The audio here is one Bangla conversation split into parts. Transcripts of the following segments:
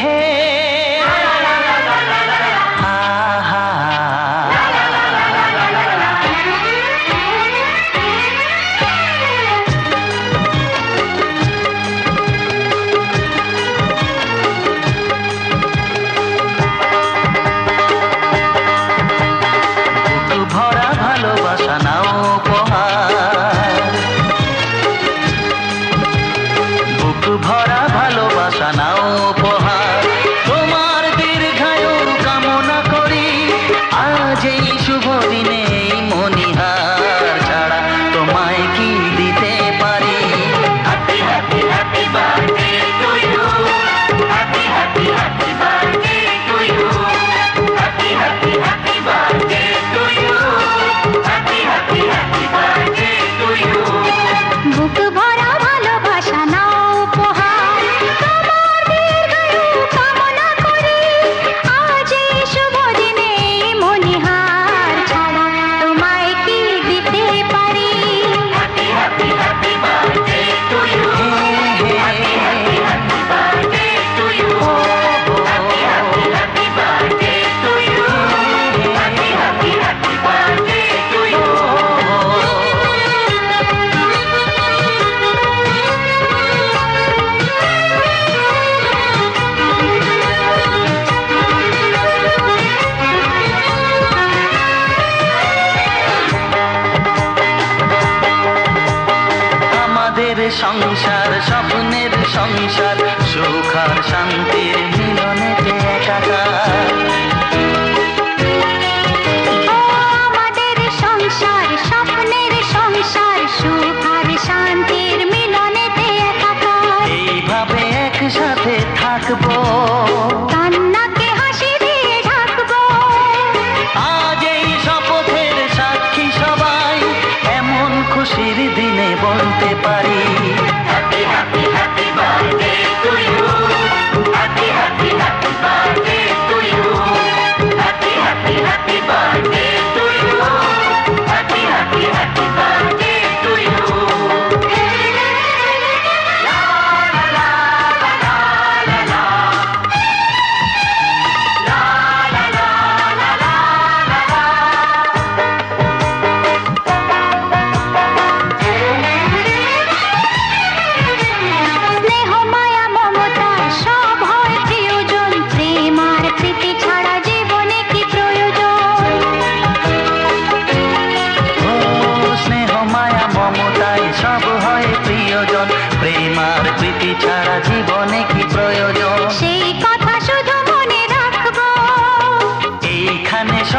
hey সংসার স্বপ্নের সংসার সুখ আর শান্তির মিলনেতে একাকার। সংসার সংসার সুখ আর শান্তির থাকব।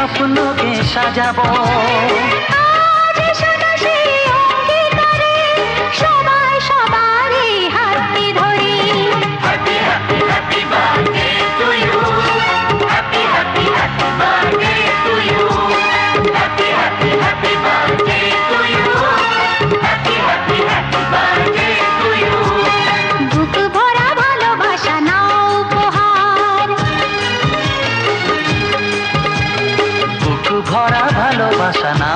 সপনকে সাজাবো। శాసనా